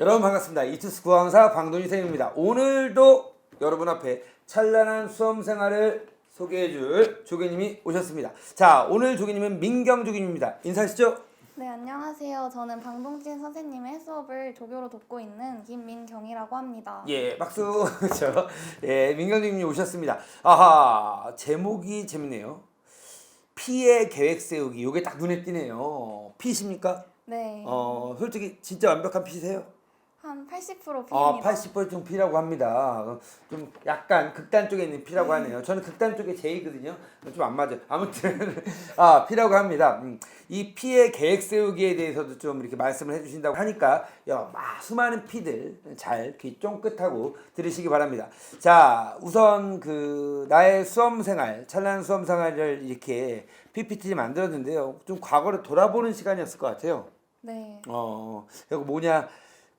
여러분 반갑습니다. 이투스 구강사 방돈희 선생님입니다. 오늘도 여러분 앞에 찬란한 수험 생활을 소개해줄 조교님이 오셨습니다. 자, 오늘 조교님은 민경 조교님입니다. 인사하시죠? 네, 안녕하세요. 저는 방동진 선생님의 수업을 조교로 돕고 있는 김민경이라고 합니다. 예, 박수. 그렇죠. 예, 민경 조교님이 오셨습니다. 아하, 제목이 재밌네요. 피해 계획 세우기. 요게 딱 눈에 띄네요. 피십니까? 네, 어, 솔직히 진짜 완벽한 피세요? 한 80% 아, B입니다. 80% P라고 합니다. 좀 약간 극단 쪽에 있는 P라고 하네요. 저는 극단 쪽에 J거든요. 좀 안 맞아요. 아무튼 아 P라고 합니다. 음, 이 P의 계획 세우기에 대해서도 좀 이렇게 말씀을 해주신다고 하니까 야, 막 수많은 P들 잘 귀 쫑긋하고 들으시기 바랍니다. 자, 우선 그 나의 수험 생활, 찬란한 수험 생활을 이렇게 PPT 만들었는데요. 좀 과거를 돌아보는 시간이었을 것 같아요. 네, 어, 그리고 뭐냐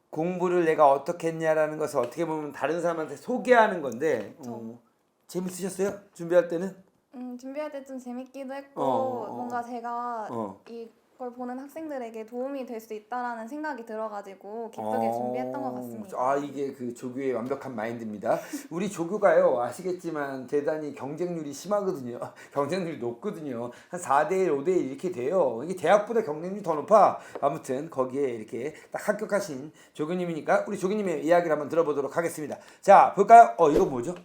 공부를 내가 어떻게 했냐라는 것을 어떻게 보면 다른 사람한테 소개하는 건데 어, 재밌으셨어요? 준비할 때는? 음, 준비할 때 좀 재밌기도 했고 어, 어. 뭔가 제가 어. 이 걸 보는 학생들에게 도움이 될 수 있다라는 생각이 들어가지고 기쁘게 어, 준비했던 것 같습니다. 아 이게 그 조교의 완벽한 마인드입니다. 우리 조교가요 아시겠지만 대단히 경쟁률이 심하거든요. 경쟁률이 높거든요. 한 4대 1, 5대 1 이렇게 돼요. 이게 대학보다 경쟁률이 더 높아. 아무튼 거기에 이렇게 딱 합격하신 조교님이니까 우리 조교님의 이야기를 한번 들어보도록 하겠습니다. 자 볼까요? 어 이거 뭐죠?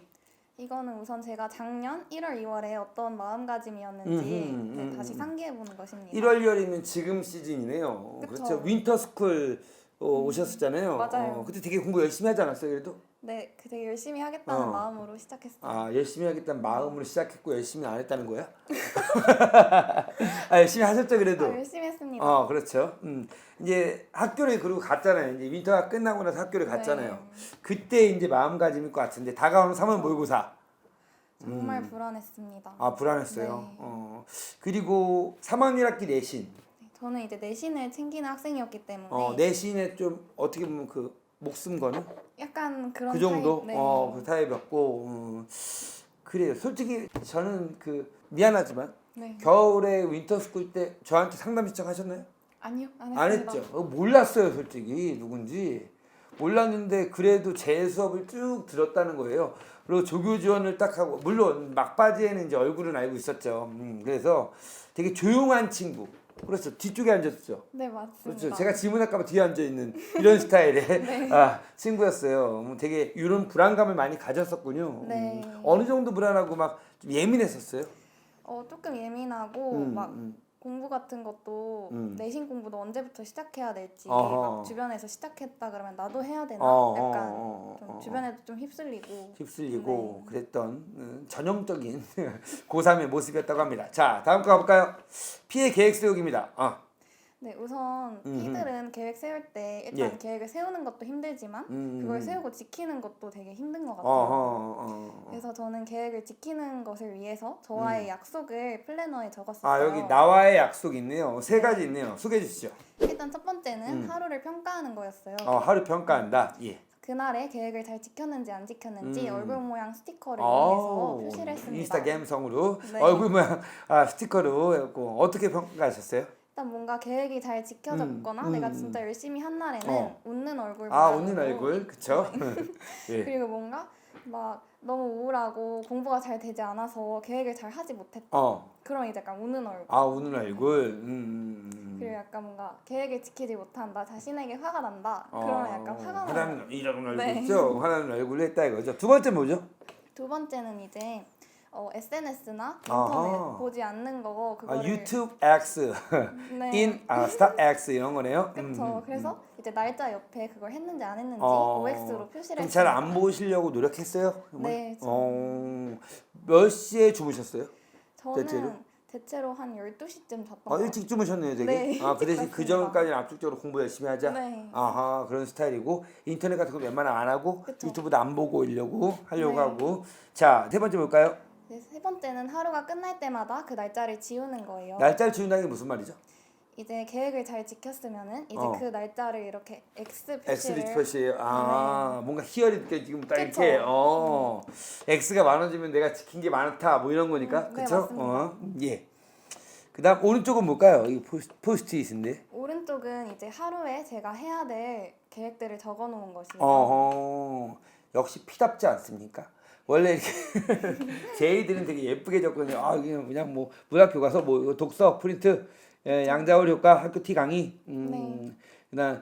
이거는 우선 제가 작년 1월, 2월에 어떤 마음가짐이었는지 음흠, 음, 네, 다시 음. 상기해 보는 것입니다. 1월 2월이면 지금 시즌이네요. 그쵸. 그렇죠. 윈터 스쿨 어, 오셨었잖아요. 맞아요. 어, 그때 되게 공부 열심히 하지 않았어요, 그래도? 네, 그 되게 열심히 하겠다는 어. 마음으로 시작했어요. 아, 열심히 하겠다는 마음으로 시작했고 열심히 안 했다는 거야? 아, 열심히 하셨죠, 그래도? 아, 열심히 했습니다. 어, 그렇죠. 음. 이제 학교를 그리고 갔잖아요. 이제 윈터가 끝나고 나서 학교를 갔잖아요. 네. 그때 이제 마음가짐일 것 같은데 다가오는 3월 모의고사. 정말 불안했습니다. 음. 아, 불안했어요. 네. 어. 그리고 3학 1학기 내신. 저는 이제 내신을 챙기는 학생이었기 때문에 어, 내신에 좀 어떻게 보면 그 목숨 거는 약간 그런 그 정도 타입, 네. 어, 그 타입이었고 음, 그래요. 솔직히 저는 그 미안하지만 네. 겨울에 윈터 스쿨 때 저한테 상담 신청하셨나요? 아니요, 안 안 했습니다. 했죠. 어, 몰랐어요, 솔직히 누군지 몰랐는데 그래도 제 수업을 쭉 들었다는 거예요. 그리고 조교 지원을 딱 하고 물론 막바지에는 이제 얼굴은 알고 있었죠. 음, 그래서 되게 조용한 친구. 그렇죠. 뒤쪽에 앉았죠. 네, 맞습니다. 그렇죠. 제가 질문할까봐 뒤에 앉아 있는 이런 스타일의 네. 아, 친구였어요. 음, 되게 이런 불안감을 많이 가졌었군요. 네. 음, 어느 정도 불안하고 막 좀 예민했었어요. 어, 조금 예민하고 음, 막 음. 공부 같은 것도 음. 내신 공부도 언제부터 시작해야 될지 어허. 막 주변에서 시작했다 그러면 나도 해야 되나 어, 약간 어, 어, 좀 어, 어. 주변에도 좀 휩쓸리고 휩쓸리고 네. 그랬던 음, 전형적인 고3의 모습이었다고 합니다. 자, 다음 거 가볼까요? 피해 계획 세우기입니다. 어. 네 우선 음흠. P들은 계획 세울 때 일단 예. 계획을 세우는 것도 힘들지만 음, 그걸 음. 세우고 지키는 것도 되게 힘든 것 같아요. 어허, 어, 어. 그래서 저는 계획을 지키는 것을 위해서 저와의 약속을 플래너에 적었어요. 음. 아, 여기 나와의 약속이 있네요. 세 가지 있네요. 소개해 주시죠. 일단 첫 번째는 음. 하루를 평가하는 거였어요. 어, 하루 평가한다. 예. 그날에 계획을 잘 지켰는지 안 지켰는지 음. 얼굴 모양 스티커를 어, 이용해서 표시를 했습니다. 인스타 감성으로 네. 얼굴 모양 아, 스티커로 해갖고 어떻게 평가하셨어요? 일단 뭔가 계획이 잘 지켜졌거나 음, 내가 음, 진짜 열심히 한 날에는 어. 웃는 얼굴 아 웃는 얼굴 그쵸? 예. 그리고 뭔가 막 너무 우울하고 공부가 잘 되지 않아서 계획을 잘 하지 못했다. 어. 그럼 이제 약간 우는 얼굴. 아 웃는 얼굴. 음, 음, 그리고 약간 뭔가 계획을 지키지 못한다. 자신에게 화가 난다. 어, 그러면 약간 화가 나요. 화나는 이런 얼굴 네. 있죠? 화나는 얼굴을 했다 이거죠. 두 번째 뭐죠? 두 번째는 이제 어, SNS나 인터넷 아하. 보지 않는 거 아, 그거를 유튜브 X, 네. 인 아, 스타 X 이런 거네요. 음, 그렇죠. 음, 그래서 이제 날짜 옆에 그걸 했는지 안 했는지 어. OX로 표시를 그럼 잘 안 했습니다. 보시려고 노력했어요? 네, 저- 어, 몇 시에 주무셨어요? 저는 대체로? 대체로 한 12시쯤 잤던 아, 것 일찍 주무셨네요, 되게. 네, 아, 그 일찍 대신 그 잤습니다. 전까지 는 압축적으로 공부 열심히 하자. 네. 아하, 그런 스타일이고 인터넷 같은 거 웬만하면 안 하고 그쵸. 유튜브도 안 보고 이려고 하려고 네. 하고. 자, 세 번째 볼까요? 네, 세 번째는 하루가 끝날 때마다 그 날짜를 지우는 거예요. 날짜를 지운다는 게 무슨 말이죠? 이제 계획을 잘 지켰으면은 이제 어. 그 날짜를 이렇게 X X 표시를 표시. 아, 뭔가 희열이 느껴지면 딱 그쵸. 이렇게. 어. X가 많아지면 내가 지킨 게 많다. 뭐 이런 거니까. 음, 네, 그렇죠? 맞습니다. 어. 예. 그다음 오른쪽은 뭘까요? 이 포스, 포스트잇인데. 오른쪽은 오른쪽은 이제 하루에 제가 해야 될 계획들을 적어 놓은 것이에요. 어허 역시 피답지 않습니까? 원래 이렇게 제이들은 되게 예쁘게 적거든요. 아 그냥 그냥 뭐 문학교 가서 뭐 독서 프린트 예, 양자월 효과 학교 티 강의 음, 네. 그다음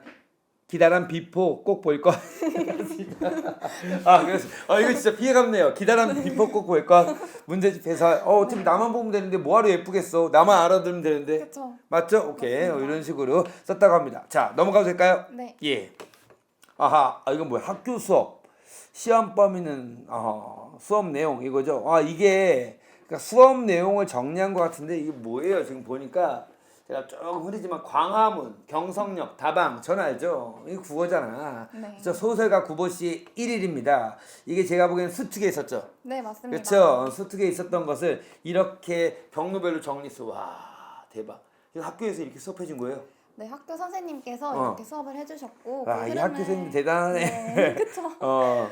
기다란 비포 꼭 볼 것. 아 그래서 아 이거 진짜 피해갑네요. 기다란 비포 꼭 볼 것. 문제집 해서 어 어차피 나만 보면 되는데 뭐하러 예쁘겠어. 나만 알아들으면 되는데 그렇죠. 맞죠? 오케이 어. 이런 식으로 썼다고 합니다. 자 넘어가도 될까요? 네. 예. 아하, 아 이건 뭐야? 학교 수업. 시험 범위는 어, 수업 내용 이거죠. 아 이게 그러니까 수업 내용을 정리한 것 같은데 이게 뭐예요? 지금 보니까 제가 조금 흐리지만 광화문, 경성역, 다방 전 알죠? 이게 국어잖아. 네. 저 소설가 구보씨 1일입니다. 이게 제가 보기엔 수특에 있었죠. 네, 맞습니다. 그렇죠. 수특에 있었던 것을 이렇게 경로별로 정리했어. 와 대박. 학교에서 이렇게 수업해 준 거예요. 네, 학교 선생님께서 어. 이렇게 수업을 해 주셨고 와, 이 학교 선생님 대단하네. 네, 그렇죠. 어,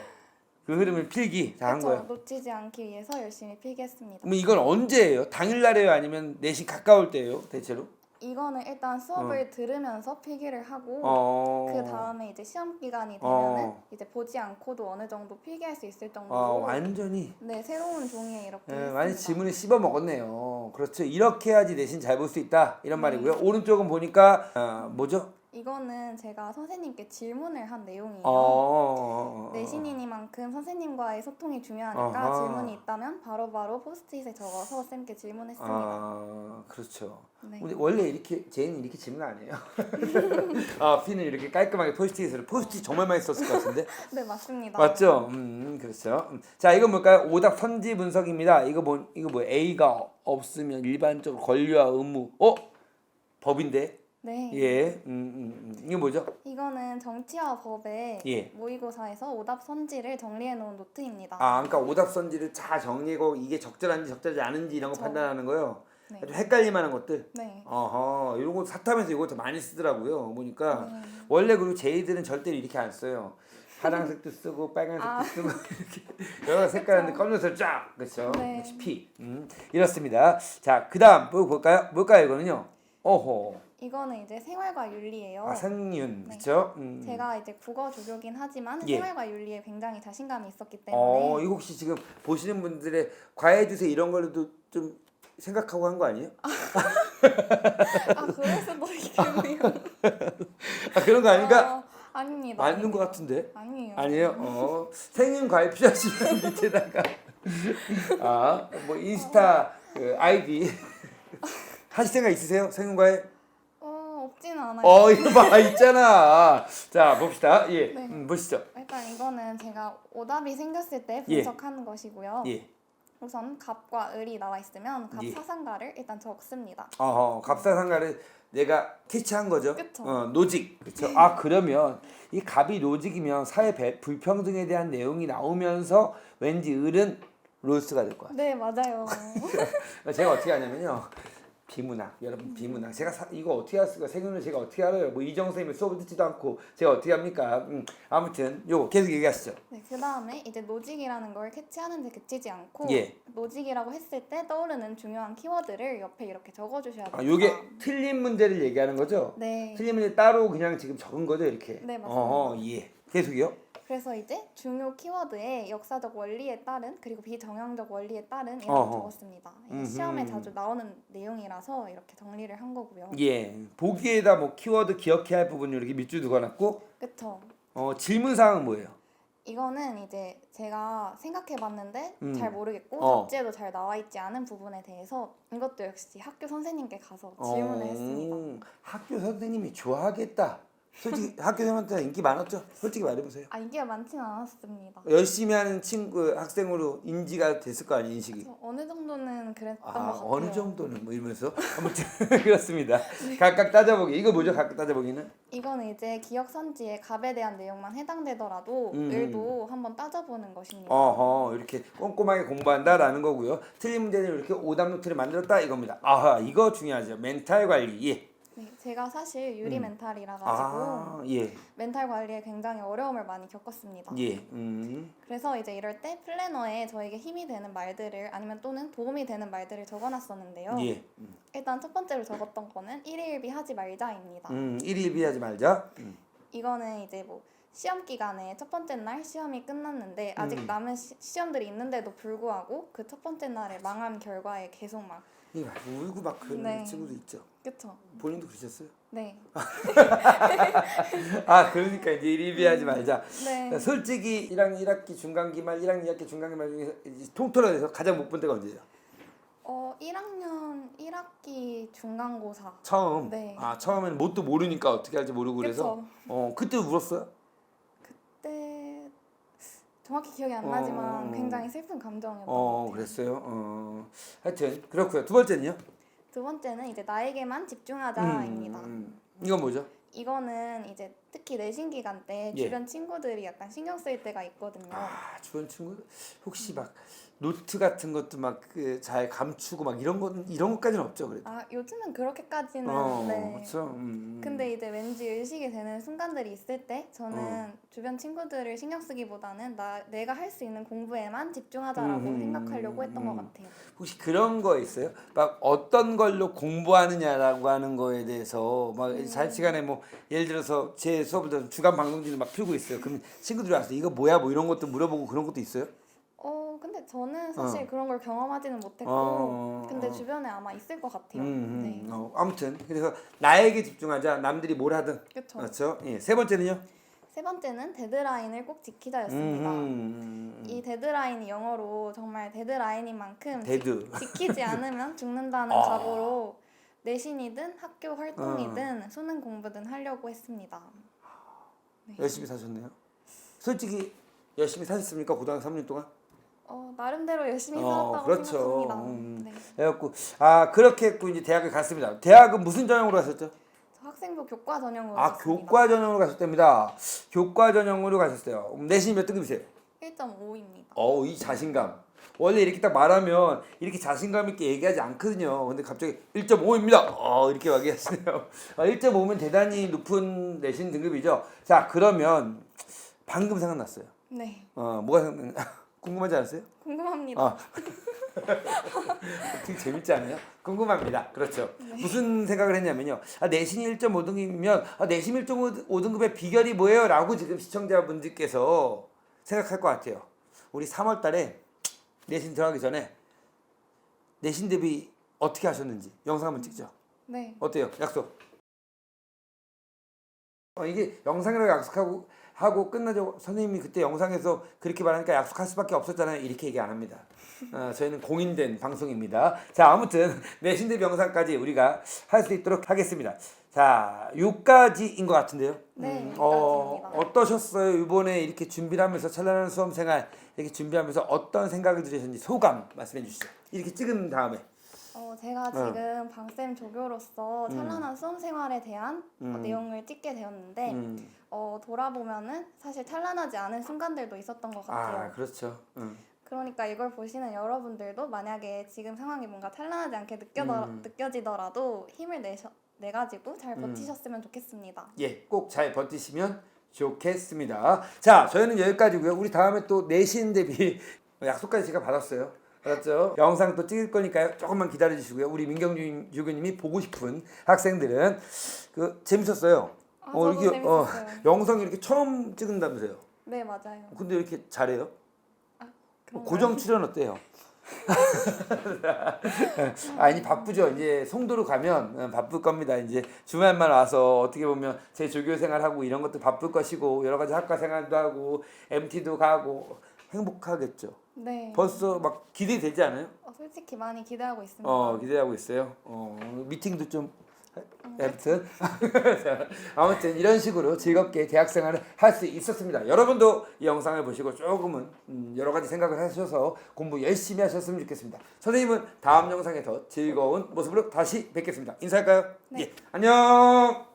그 흐름을 필기 다 한. 거야. 놓치지 않기 위해서 열심히 필기했습니다. 그럼 이건 언제예요? 당일날이에요? 아니면 내신 가까울 때예요? 대체로? 이거는 일단 수업을 들으면서 필기를 하고 어. 그 다음에 이제 시험 기간이 되면은 어. 이제 보지 않고도 어느 정도 필기할 수 있을 정도로 어, 완전히 네 새로운 종이에 이렇게 예, 했습니다. 완전 지문을 씹어 먹었네요. 그렇죠. 이렇게 해야지 내신 잘 볼 수 있다 이런 말이고요. 오른쪽은 보니까 어, 뭐죠? 이거는 제가 선생님께 질문을 한 내용이에요. 어. 내신이니만큼 선생님과의 소통이 중요하니까 아하. 질문이 있다면 바로바로 포스트잇에 적어서 쌤께 질문했습니다. 아, 그렇죠. 네. 원래 이렇게 제이는 이렇게 질문 안 해요. 아, 피는 이렇게 깔끔하게 포스트잇으로 포스트잇 정말 많이 썼을 것 같은데. 네 맞습니다. 맞죠? 음, 그렇죠. 음. 자, 이건 뭘까요? 오답 선지 분석입니다. 이거 뭐 이거 뭐 A가 없으면 일반적으로 권리와 의무. 어? 법인데. 네. 예. 음, 음, 음. 이게 뭐죠? 이거는 정치와 법의 예. 모의고사에서 오답 선지를 정리해 놓은 노트입니다. 아, 그러니까 오답 선지를 잘 정리하고 이게 적절한지 적절하지 않은지 이런 거 그쵸. 판단하는 거요. 네. 좀 헷갈릴 만한 것들. 네. 어허, 이런 거 사탐에서 이거 더 많이 쓰더라고요. 보니까 네. 원래 그리고 제이들은 절대로 이렇게 안 써요. 파란색도 쓰고 빨간색도 아. 쓰고 이렇게 여러 색깔인데 검정색 쫙 그렇죠. 네. 역시. 음, 이렇습니다. 자, 그다음 뭐 볼까요? 뭘까요 이거는요? 어호, 이거는 이제 생활과 윤리예요. 아 생윤 네. 그렇죠? 음. 제가 이제 국어 조교긴 하지만 예. 생활과 윤리에 굉장히 자신감이 있었기 때문에 어, 이거 혹시 지금 보시는 분들의 과외 주세 이런 걸로도 좀 생각하고 한 거 아니에요? 아 그럴 수도 있겠네요. 아 그런 거 아닌가? 어, 아닙니다. 맞는 거 같은데. 아니에요. 아니에요. 어, 생윤 과외 필요하시면 밑에다가 아, 뭐 인스타 그 아이디 하실 생각 있으세요? 생윤 과외? 어 없지는 않아요. 어, 이거 봐 있잖아. 자, 봅시다. 예. 네. 음, 보시죠. 일단 이거는 제가 오답이 생겼을 때 예. 분석하는 것이고요. 예. 우선 갑과 을이 나와 있으면 갑 예. 사상가를 일단 적습니다. 어허, 갑사상가를 내가 캐치한 거죠. 그쵸. 어, 노직. 그렇죠. 아, 그러면 이 갑이 노직이면 사회 배, 불평등에 대한 내용이 나오면서 왠지 을은 롤스가 될 거야. 네 맞아요. 제가 어떻게 하냐면요. 비문학 여러분 비문학. 제가 사, 이거 어떻게 할수가 생윤을 제가 어떻게 알아요? 뭐 이정 선생님이 수업을 듣지도 않고 제가 어떻게 합니까? 음, 아무튼 요거 계속 얘기하시죠. 네, 그 다음에 이제 노직이라는 걸 캐치하는데 그치지 않고 예. 노직이라고 했을 때 떠오르는 중요한 키워드를 옆에 이렇게 적어주셔야 됩니다. 아 요게 틀린 문제를 얘기하는 거죠? 네. 틀린 문제 따로 그냥 지금 적은 거죠 이렇게? 네, 맞습니다. 어허, 예. 계속이요 그래서 이제 중요 키워드에 역사적 원리에 따른 그리고 비정형적 원리에 따른 이렇게 어허. 적었습니다. 이게 음흠. 시험에 자주 나오는 내용이라서 이렇게 정리를 한 거고요. 예 보기에다 뭐 키워드 기억해야 할 부분 이렇게 밑줄 두어놨고 그쵸? 어 질문 사항은 뭐예요 이거는 이제 제가 생각해봤는데 음. 잘 모르겠고 어. 답지에도 잘 나와 있지 않은 부분에 대해서 이것도 역시 학교 선생님께 가서 질문을 어, 했습니다. 학교 선생님이 좋아하겠다 솔직히 학교 선생님한테 인기 많았죠? 솔직히 말해보세요. 아 인기가 많지는 않았습니다. 열심히 하는 친구 학생으로 인지가 됐을 거 아니에요 인식이 그래서 어느 정도는 그랬던 것 아 같아요. 어느 정도는 뭐 이러면서 아무튼 그렇습니다. 각각 따져보기. 이거 뭐죠? 각각 따져보기는? 이거는 이제 기억 선지에 갑에 대한 내용만 해당되더라도 음. 을도 한번 따져보는 것입니다. 어허 이렇게 꼼꼼하게 공부한다라는 거고요. 틀린 문제는 이렇게 오답 노트를 만들었다 이겁니다. 아하 이거 중요하죠. 멘탈 관리. 예. 네, 제가 사실 유리 음. 멘탈이라 가지고 아, 예, 멘탈 관리에 굉장히 어려움을 많이 겪었습니다. 예, 음, 그래서 이제 이럴 때 플래너에 저에게 힘이 되는 말들을 아니면 또는 도움이 되는 말들을 적어놨었는데요. 예, 음, 일단 첫 번째로 적었던 거는 일일비 하지 말자입니다. 음, 일일비 하지 말자. 음, 이거는 이제 뭐 시험 기간에 첫 번째 날 시험이 끝났는데 아직 음. 남은 시, 시험들이 있는데도 불구하고 그 첫 번째 날에 망한 결과에 계속 막 이거 막 울고 막 그런 네. 친구도 있죠. 그쵸? 본인도 그러셨어요? 네. 아, 그러니까 이제 일일비하지 말자. 네. 솔직히 1학년 1학기 중간기 말, 1학년 2학기 중간기 말 중에서 이제 통틀어서 가장 못 본 때가 언제예요? 어 1학년 1학기 중간고사. 처음. 네. 아 처음에는 뭣도 모르니까 어떻게 할지 모르고 그래서. 그쵸? 어 그때 울었어요? 그때 정확히 기억이 안 어. 나지만 굉장히 슬픈 감정이었던 것 어 같아요. 그랬어요. 어 하여튼 그렇고요. 두 번째는요? 두 번째는 이제 나에게만 집중하자입니다. 음, 이건 뭐죠? 이거는 이제 특히 내신 기간 때 예. 주변 친구들이 약간 신경 쓸 때가 있거든요. 아 주변 친구들 혹시 막 노트 같은 것도 막그잘 감추고 막 이런 건 이런 것까지는 없죠 그래도. 아 요즘은 그렇게까지는 어 네. 그렇죠. 음. 근데 이제 왠지 의식이 되는 순간들이 있을 때 저는 어. 주변 친구들을 신경 쓰기보다는 나 내가 할 수 있는 공부에만 집중하자라고 음, 생각하려고 했던 음. 것 같아요. 혹시 그런 거 있어요? 막 어떤 걸로 공부하느냐라고 하는 거에 대해서 막 음. 잘 시간에 뭐 예를 들어서 제 수업을 들어서 주간 방송진을 막 풀고 있어요. 그럼 친구들이 와서 이거 뭐야 뭐 이런 것도 물어보고 그런 것도 있어요? 어 근데 저는 사실 어. 그런 걸 경험하지는 못했고 어, 근데 어. 주변에 아마 있을 것 같아요. 음, 음. 네. 어, 아무튼 그래서 나에게 집중하자. 남들이 뭘 하든 그렇죠. 그렇죠. 예. 세 번째는요? 세 번째는 데드라인을 꼭 지키자였습니다. 음, 이 데드라인이 영어로 정말 데드라인인 만큼 데드. 지키지 않으면 죽는다는 아. 각오로 내신이든 학교 활동이든 수능 공부든 하려고 했습니다. 네. 열심히 사셨네요. 솔직히 열심히 사셨습니까? 고등학교 3년 동안? 어, 나름대로 열심히 어, 살았다고 그렇죠. 생각합니다. 음. 네. 그래갖고 아 그렇게 했고 이제 대학을 갔습니다. 대학은 무슨 전형으로 가셨죠? 저 학생부 교과 전형으로 아 갔습니다. 교과 전형으로 가셨답니다. 교과 전형으로 가셨어요. 음, 내신이 몇 등급이세요? 1.5입니다. 어우 이 자신감. 원래 이렇게 딱 말하면 이렇게 자신감 있게 얘기하지 않거든요. 근데 갑자기 1.5입니다. 어 이렇게 얘기하시네요. 아, 1.5면 대단히 높은 내신 등급이죠. 자 그러면 방금 생각났어요. 네. 어 뭐가 생각 궁금하지 않으세요? 궁금합니다. 아. 되게 재밌지 않아요? 궁금합니다. 그렇죠. 무슨 생각을 했냐면요. 아, 내신이 1.5등급이면 아, 내신 1.5등급의 비결이 뭐예요? 라고 지금 시청자분들께서 생각할 것 같아요. 우리 3월 달에 내신 들어가기 전에 내신 대비 어떻게 하셨는지 영상 한번 찍죠. 네. 어때요? 약속. 어, 이게 영상이라고 약속하고 하고 끝나죠. 선생님이 그때 영상에서 그렇게 말하니까 약속할 수밖에 없었잖아요. 이렇게 얘기 안 합니다. 어, 저희는 공인된 방송입니다. 자, 아무튼 내신 대비 영상까지 우리가 할 수 있도록 하겠습니다. 자, 요까지인 것 같은데요. 네, 어, 여기까지입니다. 어떠셨어요? 이번에 이렇게 준비를 하면서 찬란한 수험 생활 이렇게 준비하면서 어떤 생각을 들으셨는지 소감 말씀해 주시죠. 이렇게 찍은 다음에. 어, 제가 지금 방쌤 조교로서 찬란한 수험 생활에 대한 어, 음. 내용을 찍게 되었는데 음. 어, 돌아보면은 사실 찬란하지 않은 순간들도 있었던 것 같아요. 아, 그렇죠. 음. 그러니까 이걸 보시는 여러분들도 만약에 지금 상황이 뭔가 찬란하지 않게 느껴더, 음. 느껴지더라도 힘을 내셔, 내 가지고 잘 음. 버티셨으면 좋겠습니다. 예, 꼭 잘 버티시면 좋겠습니다. 자, 저희는 여기까지고요. 우리 다음에 또 내신 대비 약속까지 제가 받았어요. 받았죠? 영상 또 찍을 거니까요. 조금만 기다려 주시고요. 우리 민경주 교수님이 보고 싶은 학생들은 그 재밌었어요. 아, 저도 재밌었어요. 영상 이렇게 처음 찍은다면서요. 네, 맞아요. 근데 왜 이렇게 잘해요? 그런가요? 고정 출연 어때요? 아니 바쁘죠. 이제 송도로 가면 어, 바쁠 겁니다. 이제 주말만 와서 어떻게 보면 제 조교 생활하고 이런 것도 바쁠 것이고 여러 가지 학과 생활도 하고 MT도 가고 행복하겠죠. 네. 벌써 막 기대되지 않아요? 어, 솔직히 많이 기대하고 있습니다. 어 기대하고 있어요. 어 미팅도 좀 음, 아무튼 자, 아무튼 이런 식으로 즐겁게 대학 생활을 할 수 있었습니다. 여러분도 이 영상을 보시고 조금은 음, 여러 가지 생각을 하셔서 공부 열심히 하셨으면 좋겠습니다. 선생님은 다음 영상에 더 즐거운 모습으로 다시 뵙겠습니다. 인사할까요? 네. 예. 안녕.